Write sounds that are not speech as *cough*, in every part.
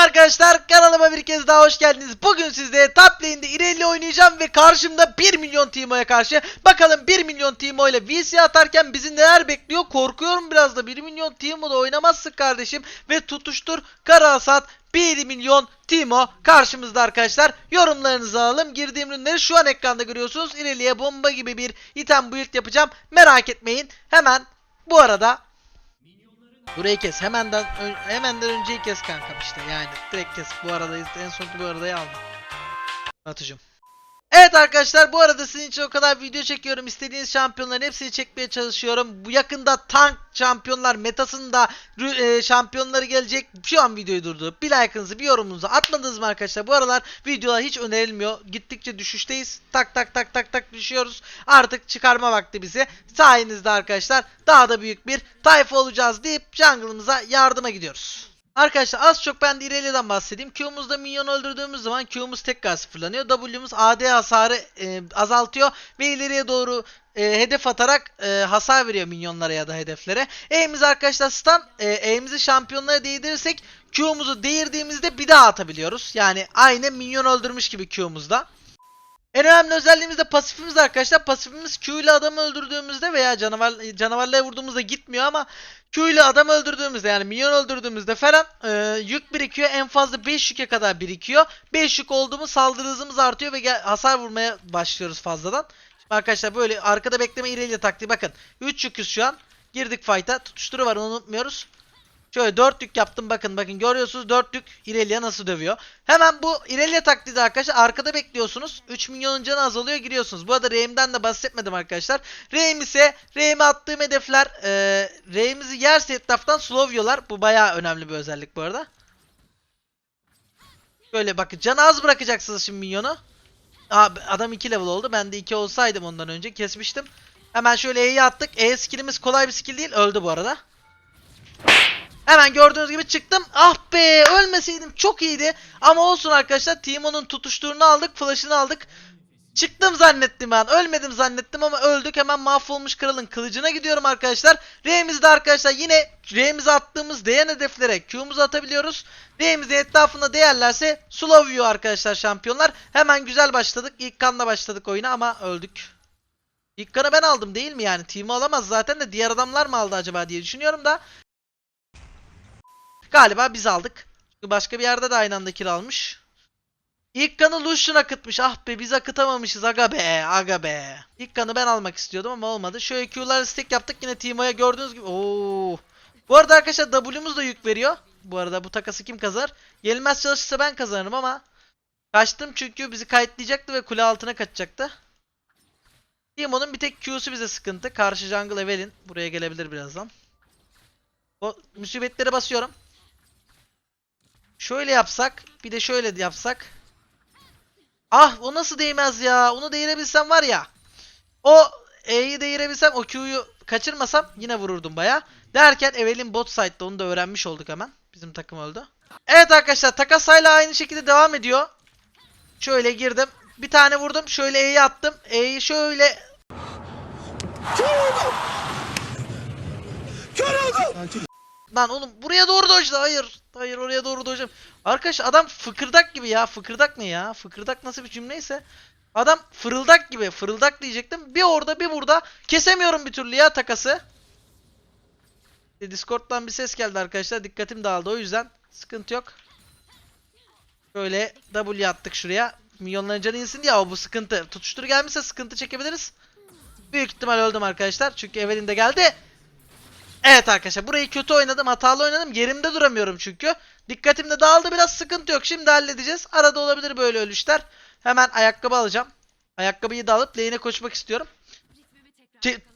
arkadaşlar kanalıma bir kez daha hoş geldiniz. Bugün sizde top lane'de Irelia oynayacağım ve karşımda 1 milyon Timo'ya karşı. Bakalım 1 milyon Timo ile VC atarken bizi neler bekliyor korkuyorum biraz da 1 milyon Timo'da oynamazsın kardeşim. Ve tutuştur kara hasat 1 milyon Timo karşımızda arkadaşlar. Yorumlarınızı alalım. Girdiğim ürünleri şu an ekranda görüyorsunuz. Irelia'ya bomba gibi bir item build yapacağım. Merak etmeyin. Hemen bu arada Burayı kes. Hemenden ön, hemenden önceyi kes kankam işte. Yani direkt kes. Bu aradayız. En sonki bu aradayı alma. Atıcım. Evet arkadaşlar bu arada sizin için o kadar video çekiyorum. İstediğiniz şampiyonların hepsini çekmeye çalışıyorum. Bu yakında tank şampiyonlar metasında e, şampiyonları gelecek. Şu an videoyu durdurup bir like'ınızı bir yorumunuzu atmadınız mı arkadaşlar? Bu aralar videolar hiç önerilmiyor. Gittikçe düşüşteyiz. Tak tak tak tak tak düşüyoruz. Artık çıkarma vakti bize. Sayenizde arkadaşlar daha da büyük bir tayfa olacağız deyip jungle'ımıza yardıma gidiyoruz. Arkadaşlar az çok ben de Irelia'dan bahsedeyim. Q'muzda minyon öldürdüğümüz zaman Q'muz tekrar sıfırlanıyor. W'muz AD hasarı e, azaltıyor ve ileriye doğru e, hedef atarak e, hasar veriyor minyonlara ya da hedeflere. E'miz arkadaşlar stun. E, E'mizi şampiyonlara değdirirsek Q'muzu değirdiğimizde bir daha atabiliyoruz. Yani aynı minyon öldürmüş gibi Q'muzda. En önemli özelliğimiz de pasifimiz arkadaşlar. Pasifimiz Q ile adamı öldürdüğümüzde veya canavar canavarlara vurduğumuzda gitmiyor ama Q ile adam öldürdüğümüzde yani minyon öldürdüğümüzde falan e, yük birikiyor. En fazla 5 yüke kadar birikiyor. 5 yük olduğumuz saldırı hızımız artıyor ve hasar vurmaya başlıyoruz fazladan. Şimdi arkadaşlar böyle arkada bekleme ileri taktiği bakın. 3 yüküz şu an. Girdik fight'a. Tutuşturu var onu unutmuyoruz. Şöyle 4 yük yaptım bakın bakın görüyorsunuz 4 yük Irelia nasıl dövüyor. Hemen bu Irelia taktiği de arkadaşlar arkada bekliyorsunuz. 3 milyonun canı azalıyor giriyorsunuz. Bu arada R'imden de bahsetmedim arkadaşlar. R'im ise R'ime attığım hedefler e, R'imizi yerse etraftan slowyolar. Bu bayağı önemli bir özellik bu arada. Böyle bakın canı az bırakacaksınız şimdi minyonu. Aa, adam 2 level oldu. Ben de 2 olsaydım ondan önce kesmiştim. Hemen şöyle E'yi attık. E skillimiz kolay bir skill değil. Öldü bu arada. Hemen gördüğünüz gibi çıktım. Ah be ölmeseydim çok iyiydi. Ama olsun arkadaşlar. Timo'nun tutuşturunu aldık. Flash'ını aldık. Çıktım zannettim ben. Ölmedim zannettim ama öldük. Hemen mahvolmuş kralın kılıcına gidiyorum arkadaşlar. R'mizde arkadaşlar yine R'mize attığımız değen hedeflere Q'muzu atabiliyoruz. R'mizi etrafında değerlerse slow view arkadaşlar şampiyonlar. Hemen güzel başladık. İlk kanla başladık oyuna ama öldük. İlk kanı ben aldım değil mi yani? Timo alamaz zaten de diğer adamlar mı aldı acaba diye düşünüyorum da. Galiba biz aldık. Çünkü başka bir yerde de aynı anda kill almış. İlk kanı Lucian akıtmış. Ah be biz akıtamamışız aga be aga be. İlk kanı ben almak istiyordum ama olmadı. Şöyle Q'ları stack yaptık yine Timo'ya gördüğünüz gibi. Oo. Bu arada arkadaşlar W'muz da yük veriyor. Bu arada bu takası kim kazanır? Yenilmez çalışırsa ben kazanırım ama kaçtım çünkü bizi kayıtlayacaktı ve kule altına kaçacaktı. Timo'nun bir tek Q'su bize sıkıntı. Karşı jungle Evelyn buraya gelebilir birazdan. O musibetlere basıyorum. Şöyle yapsak, bir de şöyle yapsak. Ah o nasıl değmez ya? Onu değirebilsem var ya. O E'yi değirebilsem o Q'yu kaçırmasam yine vururdum baya. Derken Evelyn bot side'da onu da öğrenmiş olduk hemen. Bizim takım öldü. Evet arkadaşlar takas hala aynı şekilde devam ediyor. Şöyle girdim. Bir tane vurdum. Şöyle E'yi attım. E'yi şöyle Lan oğlum buraya doğru dojdu. Hayır. Hayır oraya doğru dojum. Arkadaş adam fıkırdak gibi ya. Fıkırdak ne ya? Fıkırdak nasıl bir cümleyse. Adam fırıldak gibi. Fırıldak diyecektim. Bir orada bir burada. Kesemiyorum bir türlü ya takası. Discord'dan bir ses geldi arkadaşlar. Dikkatim dağıldı o yüzden. Sıkıntı yok. Şöyle W attık şuraya. Milyonların canı insin diye. O bu sıkıntı. Tutuştur gelmişse sıkıntı çekebiliriz. Büyük ihtimal öldüm arkadaşlar. Çünkü Evelyn de geldi. Evet arkadaşlar burayı kötü oynadım hatalı oynadım yerimde duramıyorum çünkü. Dikkatim de dağıldı biraz sıkıntı yok şimdi halledeceğiz. Arada olabilir böyle ölüşler. Hemen ayakkabı alacağım. Ayakkabıyı da alıp lane'e koşmak istiyorum.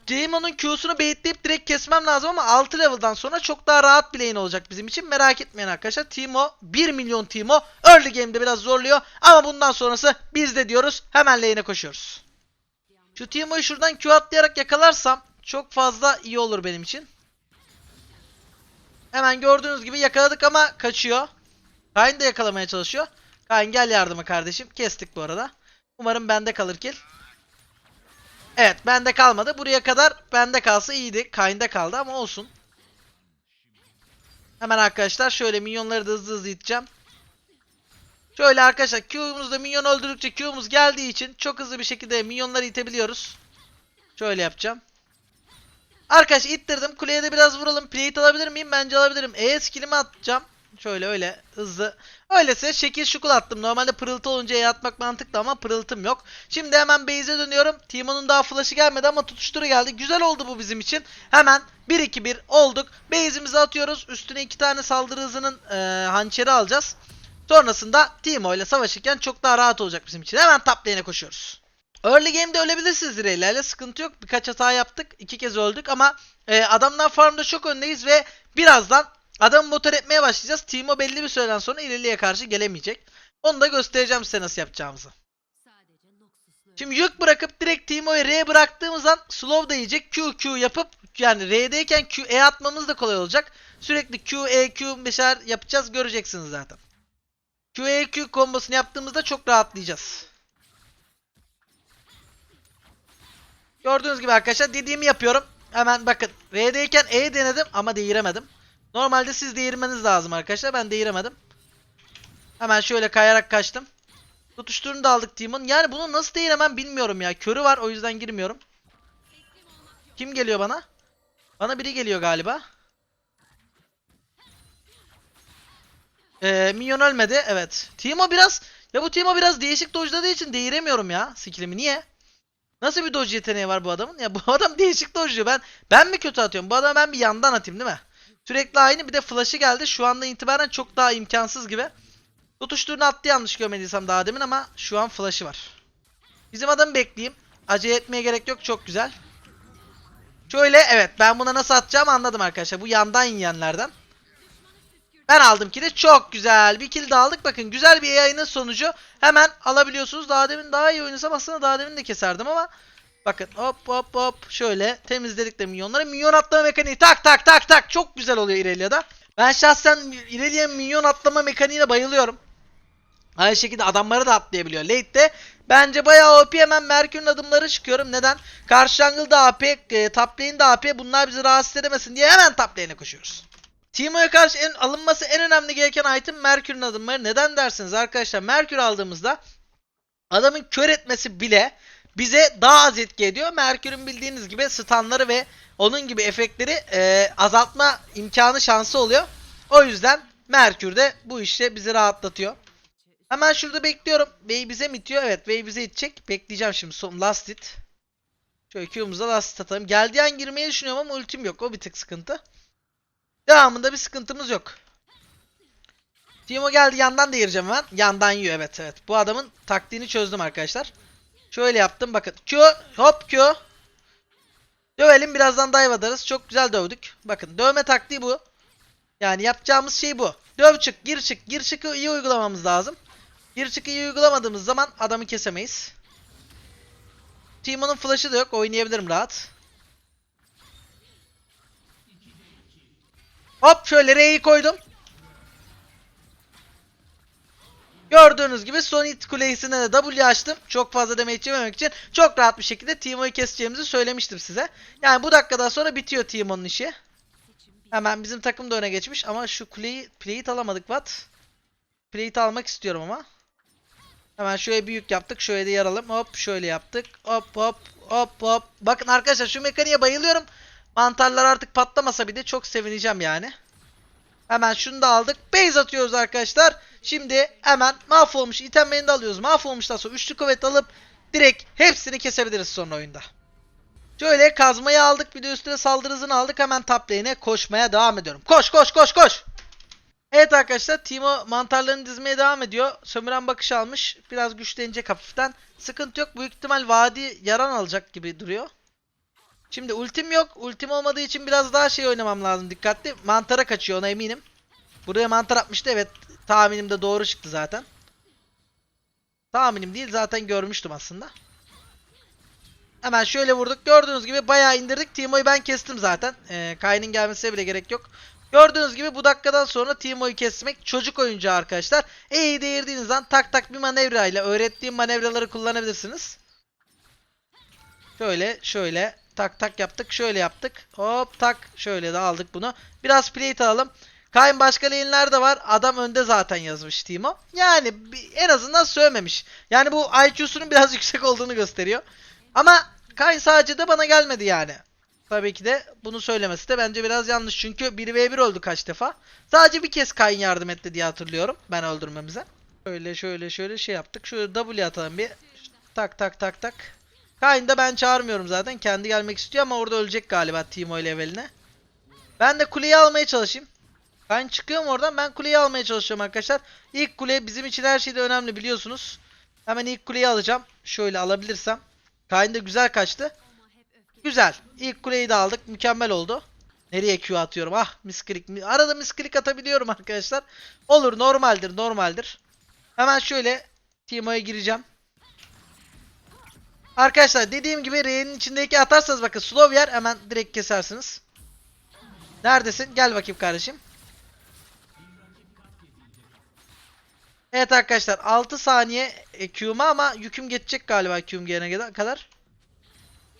Demon'un Q'sunu baitleyip direkt kesmem lazım ama 6 level'dan sonra çok daha rahat bir lane olacak bizim için. Merak etmeyin arkadaşlar. Timo 1 milyon Timo early game'de biraz zorluyor ama bundan sonrası bizde diyoruz. Hemen lane'e koşuyoruz. Şu Timo'yu şuradan Q atlayarak yakalarsam çok fazla iyi olur benim için. Hemen gördüğünüz gibi yakaladık ama kaçıyor. Kayn da yakalamaya çalışıyor. Kayn gel yardıma kardeşim. Kestik bu arada. Umarım bende kalır kill. Evet bende kalmadı. Buraya kadar bende kalsa iyiydi. Kayn'da kaldı ama olsun. Hemen arkadaşlar şöyle minyonları da hızlı hızlı iteceğim. Şöyle arkadaşlar Q'muzda minyon öldürdükçe Q'muz geldiği için çok hızlı bir şekilde minyonları itebiliyoruz. Şöyle yapacağım. Arkadaş ittirdim. Kuleye de biraz vuralım. Plate alabilir miyim? Bence alabilirim. E skillimi atacağım. Şöyle öyle hızlı. Öylese şekil şukul attım. Normalde pırıltı olunca E atmak mantıklı ama pırıltım yok. Şimdi hemen base'e dönüyorum. Teemo'nun daha flash'ı gelmedi ama tutuşturu geldi. Güzel oldu bu bizim için. Hemen 1-2-1 olduk. Base'imizi atıyoruz. Üstüne iki tane saldırı hızının e, hançeri alacağız. Sonrasında Teemo ile savaşırken çok daha rahat olacak bizim için. Hemen top lane'e koşuyoruz. Early game'de ölebilirsiniz Reyler'le sıkıntı yok. Birkaç hata yaptık. iki kez öldük ama e, adamlar farmda çok öndeyiz ve birazdan adamı motor etmeye başlayacağız. Teemo belli bir süreden sonra ileriye karşı gelemeyecek. Onu da göstereceğim size nasıl yapacağımızı. Şimdi yük bırakıp direkt Teemo'yu R'ye bıraktığımız an slow da yiyecek. Q Q yapıp yani R'deyken Q E atmamız da kolay olacak. Sürekli Q E Q şeyler yapacağız göreceksiniz zaten. Q E Q kombosunu yaptığımızda çok rahatlayacağız. Gördüğünüz gibi arkadaşlar dediğimi yapıyorum. Hemen bakın R'deyken E denedim ama değiremedim. Normalde siz değirmeniz lazım arkadaşlar. Ben değiremedim. Hemen şöyle kayarak kaçtım. Tutuşturunu da aldık Team'ın. Yani bunu nasıl değiremem bilmiyorum ya. Körü var o yüzden girmiyorum. Kim geliyor bana? Bana biri geliyor galiba. Ee, minyon ölmedi. Evet. Timo biraz ya bu Timo biraz değişik dojladığı için değiremiyorum ya skillimi. Niye? Nasıl bir dodge yeteneği var bu adamın? Ya bu *laughs* adam değişik dojluyor. Ben ben mi kötü atıyorum? Bu adamı ben bir yandan atayım değil mi? Sürekli aynı bir de flash'ı geldi. Şu anda itibaren çok daha imkansız gibi. Tutuştuğunu attı yanlış görmediysem daha demin ama şu an flash'ı var. Bizim adamı bekleyeyim. Acele etmeye gerek yok. Çok güzel. Şöyle evet ben buna nasıl atacağımı anladım arkadaşlar. Bu yandan yiyenlerden. Ben aldım ki de çok güzel. Bir kill de aldık. Bakın güzel bir yayının sonucu. Hemen alabiliyorsunuz. Daha demin daha iyi oynasam aslında daha demin de keserdim ama bakın hop hop hop şöyle temizledik de minyonları. Minyon atlama mekaniği tak tak tak tak çok güzel oluyor Irelia'da. Ben şahsen Irelia minyon atlama mekaniğine bayılıyorum. Aynı şekilde adamları da atlayabiliyor. Late'de bence bayağı OP hemen Merkür'ün adımları çıkıyorum. Neden? Karşı jungle'da AP, e, top lane'de AP bunlar bizi rahatsız edemesin diye hemen top lane'e koşuyoruz. Teemo'ya karşı en, alınması en önemli gereken item Merkür'ün adımları. Neden dersiniz arkadaşlar? Merkür aldığımızda adamın kör etmesi bile bize daha az etki ediyor. Merkür'ün bildiğiniz gibi stunları ve onun gibi efektleri e, azaltma imkanı şansı oluyor. O yüzden Merkür de bu işte bizi rahatlatıyor. Hemen şurada bekliyorum. Bey bize mi itiyor? Evet Bey bize itecek. Bekleyeceğim şimdi. Son last hit. Şöyle Q'muza last hit atalım. Geldiği an girmeyi düşünüyorum ama ultim yok. O bir tık sıkıntı. Devamında bir sıkıntımız yok. Timo geldi yandan da gireceğim hemen. Yandan yiyor evet evet. Bu adamın taktiğini çözdüm arkadaşlar. Şöyle yaptım bakın. Q hop Q. Dövelim birazdan dive atarız. Çok güzel dövdük. Bakın dövme taktiği bu. Yani yapacağımız şey bu. Döv çık gir çık. Gir çıkı iyi uygulamamız lazım. Gir çıkı iyi uygulamadığımız zaman adamı kesemeyiz. Timo'nun flash'ı da yok. Oynayabilirim rahat. Hop şöyle R'yi koydum. Gördüğünüz gibi son hit kulesine de W açtım. Çok fazla damage yememek için çok rahat bir şekilde Teemo'yu keseceğimizi söylemiştim size. Yani bu dakikadan sonra bitiyor Teemo'nun işi. Hemen bizim takım da öne geçmiş ama şu kuleyi plate alamadık what? Plate almak istiyorum ama. Hemen şöyle büyük yaptık. Şöyle de yaralım. Hop şöyle yaptık. Hop hop hop hop. Bakın arkadaşlar şu mekaniğe bayılıyorum. Mantarlar artık patlamasa bir de çok sevineceğim yani. Hemen şunu da aldık. Base atıyoruz arkadaşlar. Şimdi hemen mahvolmuş itemlerini de alıyoruz. Mahvolmuştan sonra üçlü kuvvet alıp direkt hepsini kesebiliriz sonra oyunda. Şöyle kazmayı aldık. Bir de üstüne saldırı hızını aldık. Hemen top koşmaya devam ediyorum. Koş koş koş koş. Evet arkadaşlar Timo mantarlarını dizmeye devam ediyor. Sömüren bakış almış. Biraz güçlenecek hafiften. Sıkıntı yok. Büyük ihtimal vadi yaran alacak gibi duruyor. Şimdi ultim yok. Ultim olmadığı için biraz daha şey oynamam lazım dikkatli. Mantara kaçıyor ona eminim. Buraya mantar atmıştı. Evet tahminim de doğru çıktı zaten. Tahminim değil zaten görmüştüm aslında. Hemen şöyle vurduk. Gördüğünüz gibi bayağı indirdik. Timo'yu ben kestim zaten. Ee, Kayn'in gelmesine bile gerek yok. Gördüğünüz gibi bu dakikadan sonra Timo'yu kesmek çocuk oyuncağı arkadaşlar. E'yi değirdiğiniz an tak tak bir manevra ile öğrettiğim manevraları kullanabilirsiniz. Şöyle şöyle tak tak yaptık. Şöyle yaptık. Hop tak. Şöyle de aldık bunu. Biraz plate alalım. Kayn başka lane'ler de var. Adam önde zaten yazmış Timo. Yani en azından sövmemiş. Yani bu IQ'sunun biraz *laughs* yüksek olduğunu gösteriyor. Ama Kayn sadece de bana gelmedi yani. Tabii ki de bunu söylemesi de bence biraz yanlış. Çünkü 1v1 öldü kaç defa. Sadece bir kez Kayn yardım etti diye hatırlıyorum. Ben öldürmemize. Şöyle şöyle şöyle şey yaptık. Şöyle W atalım bir. Tak tak tak tak. Kayn'ı da ben çağırmıyorum zaten. Kendi gelmek istiyor ama orada ölecek galiba Timo ile leveline. Ben de kuleyi almaya çalışayım. Ben çıkıyorum oradan. Ben kuleyi almaya çalışıyorum arkadaşlar. İlk kule bizim için her şeyde önemli biliyorsunuz. Hemen ilk kuleyi alacağım. Şöyle alabilirsem. Kayn da güzel kaçtı. Güzel. İlk kuleyi de aldık. Mükemmel oldu. Nereye Q atıyorum? Ah misklik. Arada misklik atabiliyorum *laughs* arkadaşlar. Olur normaldir normaldir. Hemen şöyle Timo'ya gireceğim. Arkadaşlar dediğim gibi R'nin içindeki atarsanız bakın slow yer hemen direkt kesersiniz. Neredesin? Gel bakayım kardeşim. Evet arkadaşlar 6 saniye e, Q'ma ama yüküm geçecek galiba Q'm gelene kadar.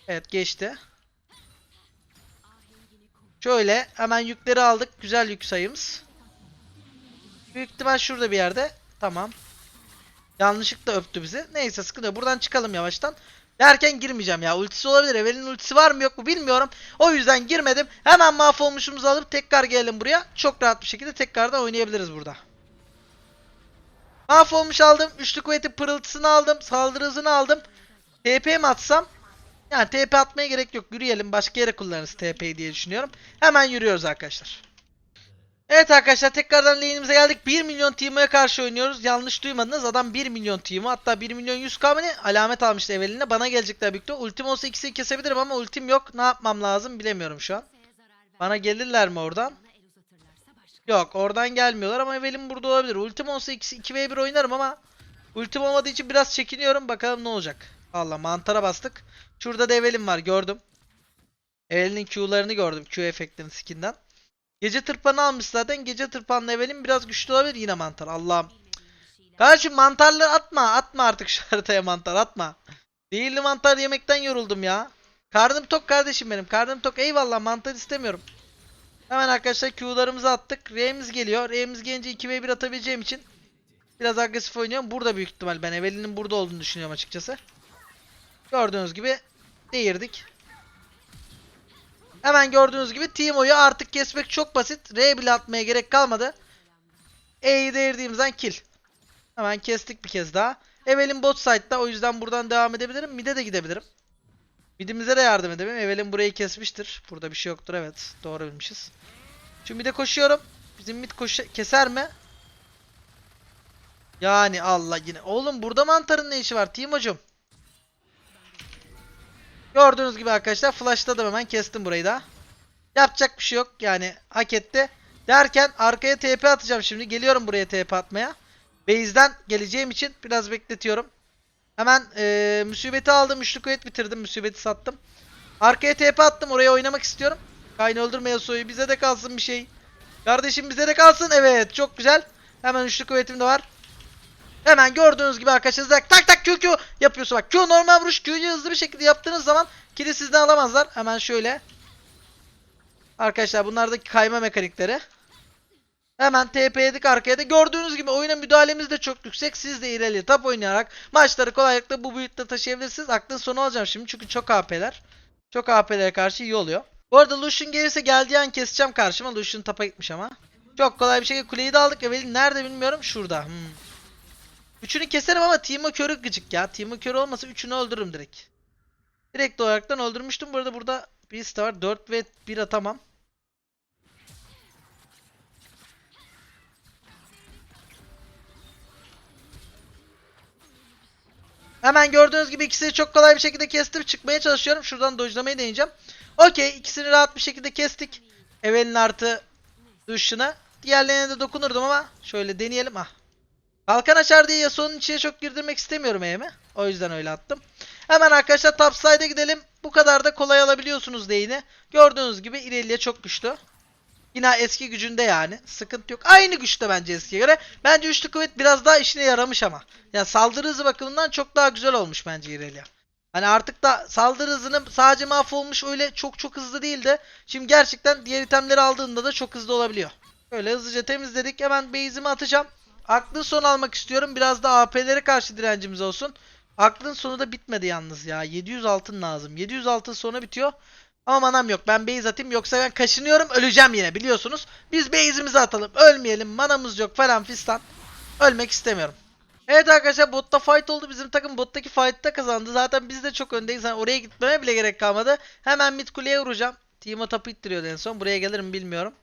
Evet geçti. Şöyle hemen yükleri aldık. Güzel yük sayımız. Büyük ihtimal şurada bir yerde. Tamam. Yanlışlıkla öptü bizi. Neyse sıkıntı yok. Buradan çıkalım yavaştan. Derken girmeyeceğim ya. Ultisi olabilir. Evel'in ultisi var mı yok mu bilmiyorum. O yüzden girmedim. Hemen mahvolmuşumuzu alıp tekrar gelelim buraya. Çok rahat bir şekilde tekrardan oynayabiliriz burada. Mahvolmuş aldım. Üçlü kuvveti pırıltısını aldım. Saldırı hızını aldım. TP mi atsam? Yani TP atmaya gerek yok. Yürüyelim. Başka yere kullanırız TP'yi diye düşünüyorum. Hemen yürüyoruz arkadaşlar. Evet arkadaşlar tekrardan lane'imize geldik. 1 milyon Timo'ya karşı oynuyoruz. Yanlış duymadınız. Adam 1 milyon Timo. Hatta 1 milyon 100 kamini alamet almıştı eveline. Bana gelecekler ihtimal. Ultim olsa ikisini kesebilirim ama ultim yok. Ne yapmam lazım bilemiyorum şu an. Bana gelirler mi oradan? Yok oradan gelmiyorlar ama Evelin burada olabilir. Ultim olsa 2, 2v1 oynarım ama ultim olmadığı için biraz çekiniyorum. Bakalım ne olacak. Allah mantara bastık. Şurada da Evelin var gördüm. Evelin'in Q'larını gördüm. Q efektini skinden. Gece tırpanı almış zaten. Gece tırpanlı Evelin biraz güçlü olabilir yine mantar. Allah'ım. Kardeşim mantarları atma. Atma artık şu haritaya mantar atma. Değilli mantar yemekten yoruldum ya. Karnım tok kardeşim benim. Karnım tok. Eyvallah mantar istemiyorum. Hemen arkadaşlar Q'larımızı attık. R'miz geliyor. R'miz gelince 2v1 atabileceğim için biraz agresif oynuyorum. Burada büyük ihtimal ben Evelin'in burada olduğunu düşünüyorum açıkçası. Gördüğünüz gibi değirdik. Hemen gördüğünüz gibi Timo'yu artık kesmek çok basit. R bile atmaya gerek kalmadı. E'yi değirdiğimizden kill. Hemen kestik bir kez daha. Evelin bot side'da o yüzden buradan devam edebilirim. Mid'e de gidebilirim. Mid'imize de yardım edebilirim. Evelin burayı kesmiştir. Burada bir şey yoktur evet. Doğru bilmişiz. Şimdi mid'e koşuyorum. Bizim mid koşu keser mi? Yani Allah yine. Oğlum burada mantarın ne işi var Timo'cum? Gördüğünüz gibi arkadaşlar flashladım hemen kestim burayı da. Yapacak bir şey yok yani hak etti. Derken arkaya TP atacağım şimdi. Geliyorum buraya TP atmaya. Base'den geleceğim için biraz bekletiyorum. Hemen eee musibeti aldım. Üçlü kuvvet bitirdim. Musibeti sattım. Arkaya TP attım. Oraya oynamak istiyorum. Kayn öldürme Yasuo'yu. Bize de kalsın bir şey. Kardeşim bize de kalsın. Evet çok güzel. Hemen üçlü kuvvetim de var. Hemen gördüğünüz gibi arkadaşlar tak tak Q Q yapıyorsa bak Q normal vuruş Q'yu hızlı bir şekilde yaptığınız zaman kili sizden alamazlar. Hemen şöyle. Arkadaşlar bunlar da kayma mekanikleri. Hemen TP yedik arkaya da. Gördüğünüz gibi oyuna müdahalemiz de çok yüksek. Siz de ileri top oynayarak maçları kolaylıkla bu boyutta taşıyabilirsiniz. Aklın sonu alacağım şimdi çünkü çok AP'ler. Çok AP'lere karşı iyi oluyor. Bu arada Lucian gelirse geldiği an keseceğim karşıma. Lucian tapa gitmiş ama. Çok kolay bir şekilde kuleyi de aldık. Evelin nerede bilmiyorum. Şurada. Hmm. Üçünü keserim ama Timo körü gıcık ya. Timo körü olmasa üçünü öldürürüm direkt. Direkt olaraktan öldürmüştüm. Bu arada burada bir var. 4 ve 1 atamam. Hemen gördüğünüz gibi ikisini çok kolay bir şekilde kestim. Çıkmaya çalışıyorum. Şuradan dojlamayı deneyeceğim. Okey. ikisini rahat bir şekilde kestik. Evelin artı duşuna. Diğerlerine de dokunurdum ama şöyle deneyelim. Ah. Kalkan açar diye Yasuo'nun içine çok girdirmek istemiyorum eğimi. O yüzden öyle attım. Hemen arkadaşlar top side'e gidelim. Bu kadar da kolay alabiliyorsunuz değini. Gördüğünüz gibi İrelia çok güçlü. Yine eski gücünde yani. Sıkıntı yok. Aynı güçte bence eskiye göre. Bence üçlü kuvvet biraz daha işine yaramış ama. Yani saldırı hızı bakımından çok daha güzel olmuş bence İrelia. Hani artık da saldırı hızını sadece mahvolmuş öyle çok çok hızlı değil de. Şimdi gerçekten diğer itemleri aldığında da çok hızlı olabiliyor. Şöyle hızlıca temizledik. Hemen base'imi atacağım. Aklın son almak istiyorum. Biraz da AP'lere karşı direncimiz olsun. Aklın sonu da bitmedi yalnız ya. 700 altın lazım. 700 altın sonra bitiyor. Ama manam yok. Ben base atayım yoksa ben kaşınıyorum öleceğim yine biliyorsunuz. Biz base'imizi atalım. Ölmeyelim. Manamız yok falan fistan. Ölmek istemiyorum. Evet arkadaşlar botta fight oldu. Bizim takım bottaki fight'ta kazandı. Zaten biz de çok öndeyiz. Yani oraya gitmeme bile gerek kalmadı. Hemen mid kuleye vuracağım. Timo tapı ittiriyordu en son. Buraya gelirim bilmiyorum.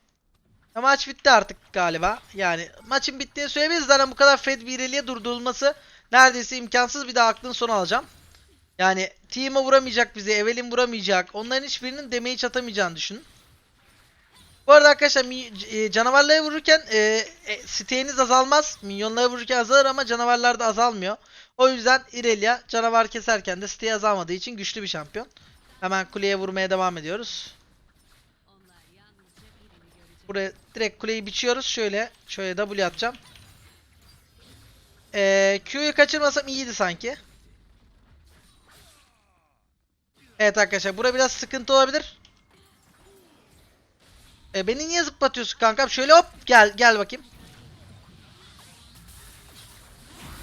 Ya maç bitti artık galiba. Yani maçın bittiğini söyleyebiliriz. Zaten bu kadar Fed vireliğe durdurulması neredeyse imkansız. Bir daha aklın sonu alacağım. Yani Timo vuramayacak bizi. Evelyn vuramayacak. Onların hiçbirinin damage atamayacağını düşünün. Bu arada arkadaşlar e, canavarlara vururken e, e, siteğiniz azalmaz. Minyonlara vururken azalır ama canavarlarda azalmıyor. O yüzden Irelia canavar keserken de siteği azalmadığı için güçlü bir şampiyon. Hemen kuleye vurmaya devam ediyoruz. Buraya direkt kuleyi biçiyoruz. Şöyle şöyle W atacağım. Ee, Q'yu kaçırmasam iyiydi sanki. Evet arkadaşlar bura biraz sıkıntı olabilir. E, beni niye zıplatıyorsun kankam? Şöyle hop gel gel bakayım.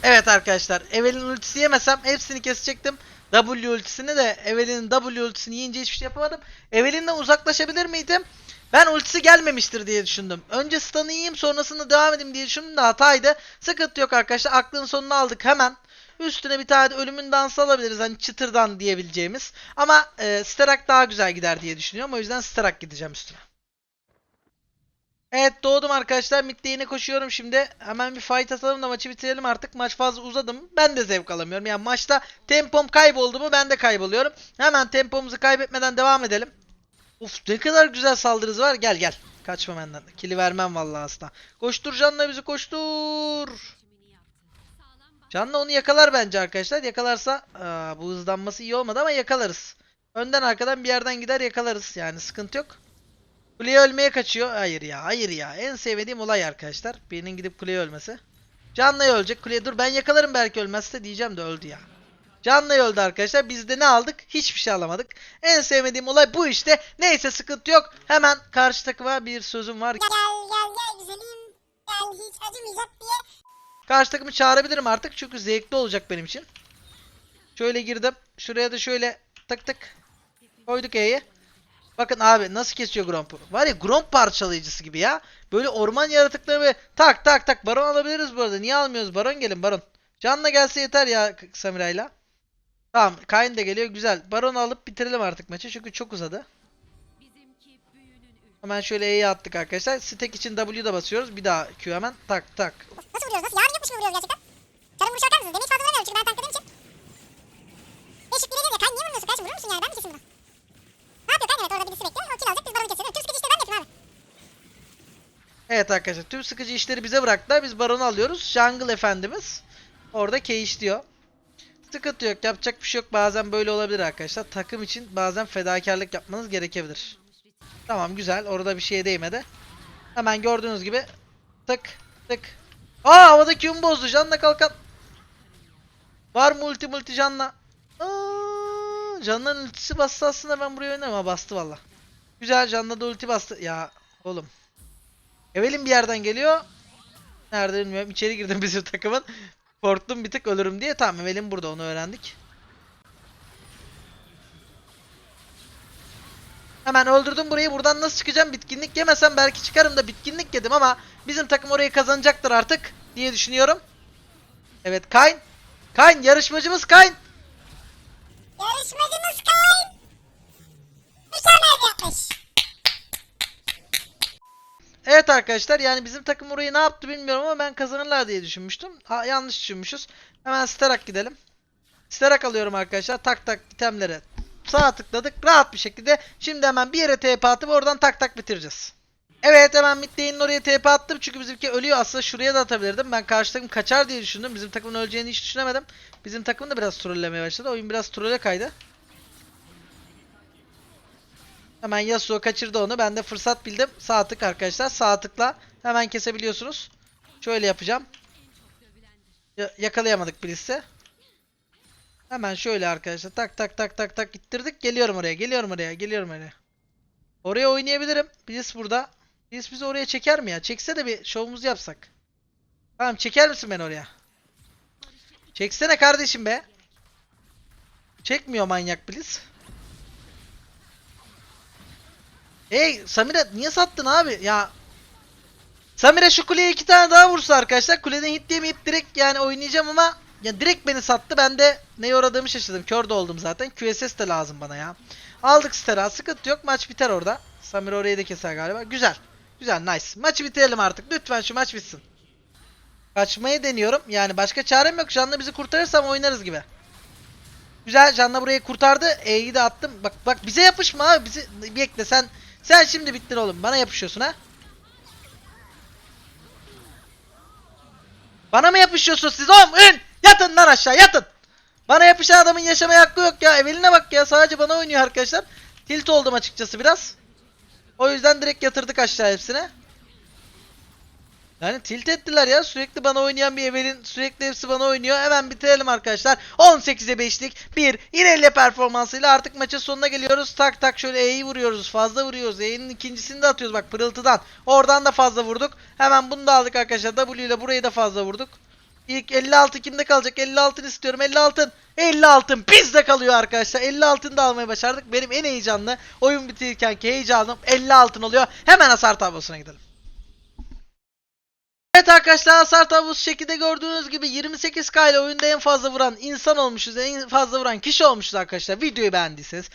Evet arkadaşlar Evelyn ultisi yemesem hepsini kesecektim. W ultisini de Evelyn'in W ultisini yiyince hiçbir şey yapamadım. Evelyn'den uzaklaşabilir miydim? Ben ultisi gelmemiştir diye düşündüm. Önce stun'ı yiyeyim sonrasında devam edeyim diye düşündüm de hataydı. Sıkıntı yok arkadaşlar. Aklın sonunu aldık hemen. Üstüne bir tane de ölümün dansı alabiliriz. Hani çıtırdan diyebileceğimiz. Ama e, Sterak daha güzel gider diye düşünüyorum. O yüzden Sterak gideceğim üstüne. Evet doğdum arkadaşlar. Mid'de yine koşuyorum şimdi. Hemen bir fight atalım da maçı bitirelim artık. Maç fazla uzadı mı? Ben de zevk alamıyorum. Yani maçta tempom kayboldu mu ben de kayboluyorum. Hemen tempomuzu kaybetmeden devam edelim. Uf ne kadar güzel saldırız var. Gel gel. Kaçma benden. Kili vermem vallahi asla. Koştur Can'la bizi koştur. Can'la onu yakalar bence arkadaşlar. Yakalarsa aa, bu hızlanması iyi olmadı ama yakalarız. Önden arkadan bir yerden gider yakalarız. Yani sıkıntı yok. Kuleye ölmeye kaçıyor. Hayır ya hayır ya. En sevmediğim olay arkadaşlar. Birinin gidip kuleye ölmesi. Can'la ölecek. Kuleye dur ben yakalarım belki ölmezse diyeceğim de öldü ya. Can'la öldü arkadaşlar. Biz de ne aldık? Hiçbir şey alamadık. En sevmediğim olay bu işte. Neyse sıkıntı yok. Hemen karşı takıma bir sözüm var. Gel gel gel güzelim. Gel hiç acımayacak diye. Karşı takımı çağırabilirim artık. Çünkü zevkli olacak benim için. Şöyle girdim. Şuraya da şöyle tık tık. Koyduk E'yi. Bakın abi nasıl kesiyor Gromp'u. Var ya Gromp parçalayıcısı gibi ya. Böyle orman yaratıkları ve tak tak tak. Baron alabiliriz bu arada. Niye almıyoruz? Baron gelin Baron. Canla gelse yeter ya Samira'yla. Tamam Kayn de geliyor. Güzel. Baron alıp bitirelim artık maçı. Çünkü çok uzadı. Hemen şöyle E'yi attık arkadaşlar. Stack için W'da basıyoruz. Bir daha Q hemen. Tak tak. Nasıl vuruyoruz? Nasıl? Yarın yokmuş gibi vuruyoruz gerçekten. Canım vuruş atar mısınız? Demeyi fazla vermiyorum çünkü ben tankladığım için. Eşit bile değil ya. Kay niye vurmuyorsun? Karşı vurur musun yani? Ben mi keseyim bunu? Ne yapıyor Kay? Evet orada birisi bekliyor. O kill alacak. Biz baronu kesiyoruz. Tüm sıkıcı işleri ben yapayım abi. Evet arkadaşlar tüm sıkıcı işleri bize bıraktılar. Biz Baron'u alıyoruz. Jungle efendimiz orada keyif diyor. Sıkıntı yok. Yapacak bir şey yok. Bazen böyle olabilir arkadaşlar. Takım için bazen fedakarlık yapmanız gerekebilir. Tamam güzel. Orada bir şeye değmedi. Hemen gördüğünüz gibi tık tık. Aa havada Q'mu bozdu. Canla kalkan. Var mı ulti multi canla? Aa, Canların ultisi bastı aslında ben buraya oynarım ama bastı valla. Güzel canla da ulti bastı. Ya oğlum. Evelyn bir yerden geliyor. Nerede bilmiyorum. İçeri girdim *laughs* bizim takımın. Korktum bir tık ölürüm diye. Tamam Evelyn burada onu öğrendik. Hemen öldürdüm burayı. Buradan nasıl çıkacağım? Bitkinlik yemesem belki çıkarım da bitkinlik yedim ama bizim takım orayı kazanacaktır artık diye düşünüyorum. Evet Kayn. Kayn yarışmacımız Kayn. Yarışmacımız Kay. Mükemmel yapmış. Evet arkadaşlar yani bizim takım orayı ne yaptı bilmiyorum ama ben kazanırlar diye düşünmüştüm. Ha, yanlış düşünmüşüz. Hemen Sterak gidelim. Sterak alıyorum arkadaşlar. Tak tak itemlere sağ tıkladık. Rahat bir şekilde. Şimdi hemen bir yere TP atıp oradan tak tak bitireceğiz. Evet hemen mid lane'in oraya TP attım. Çünkü bizimki ölüyor. Aslında şuraya da atabilirdim. Ben karşı takım kaçar diye düşündüm. Bizim takımın öleceğini hiç düşünemedim. Bizim takım da biraz trollemeye başladı. Oyun biraz trolle kaydı. Hemen Yasuo kaçırdı onu. Ben de fırsat bildim. Sağ tık arkadaşlar. Sağ tıkla hemen kesebiliyorsunuz. Şöyle yapacağım. Ya- yakalayamadık birisi. Hemen şöyle arkadaşlar. Tak tak tak tak tak ittirdik. Geliyorum oraya. Geliyorum oraya. Geliyorum oraya. Oraya oynayabilirim. Birisi burada. Biz bizi oraya çeker mi ya? Çekse de bir şovumuzu yapsak. Tamam çeker misin beni oraya? Çeksene kardeşim be. Çekmiyor manyak please. Hey Samira niye sattın abi? Ya Samira şu kuleye iki tane daha vursa arkadaşlar. Kuleden hit diyemeyip direkt yani oynayacağım ama ya direkt beni sattı. Ben de neye uğradığımı şaşırdım. Kör de oldum zaten. QSS de lazım bana ya. Aldık Stera. Sıkıntı yok. Maç biter orada. Samira orayı da keser galiba. Güzel. Güzel nice. Maçı bitirelim artık. Lütfen şu maç bitsin. Kaçmayı deniyorum. Yani başka çarem yok. Canlı bizi kurtarırsam oynarız gibi. Güzel. Canla burayı kurtardı. E'yi de attım. Bak bak bize yapışma abi. Bizi bekle sen. Sen şimdi bittin oğlum. Bana yapışıyorsun ha. Bana mı yapışıyorsunuz siz oğlum? Ün! Yatın lan aşağı yatın. Bana yapışan adamın yaşamaya hakkı yok ya. Eveline bak ya. Sadece bana oynuyor arkadaşlar. Tilt oldum açıkçası biraz. O yüzden direkt yatırdık aşağı hepsine. Yani tilt ettiler ya. Sürekli bana oynayan bir Evelin. Sürekli hepsi bana oynuyor. Hemen bitirelim arkadaşlar. 18'e 5'lik bir İrelia performansıyla artık maçın sonuna geliyoruz. Tak tak şöyle E'yi vuruyoruz. Fazla vuruyoruz. E'nin ikincisini de atıyoruz bak pırıltıdan. Oradan da fazla vurduk. Hemen bunu da aldık arkadaşlar. W ile burayı da fazla vurduk. İlk 56 kimde kalacak? 56 istiyorum. 50 altın. 50 altın bizde kalıyor arkadaşlar. 50 altın da almayı başardık. Benim en heyecanlı oyun bitirirkenki heyecanım 50 altın oluyor. Hemen hasar tablosuna gidelim. Evet arkadaşlar hasar tablosu şekilde gördüğünüz gibi 28k ile oyunda en fazla vuran insan olmuşuz. En fazla vuran kişi olmuşuz arkadaşlar. Videoyu beğendiyseniz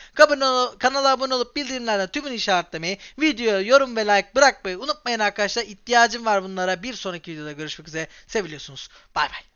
kanala, abone olup bildirimlerden tümünü işaretlemeyi, videoya yorum ve like bırakmayı unutmayın arkadaşlar. İhtiyacım var bunlara. Bir sonraki videoda görüşmek üzere. Seviliyorsunuz. Bay bay.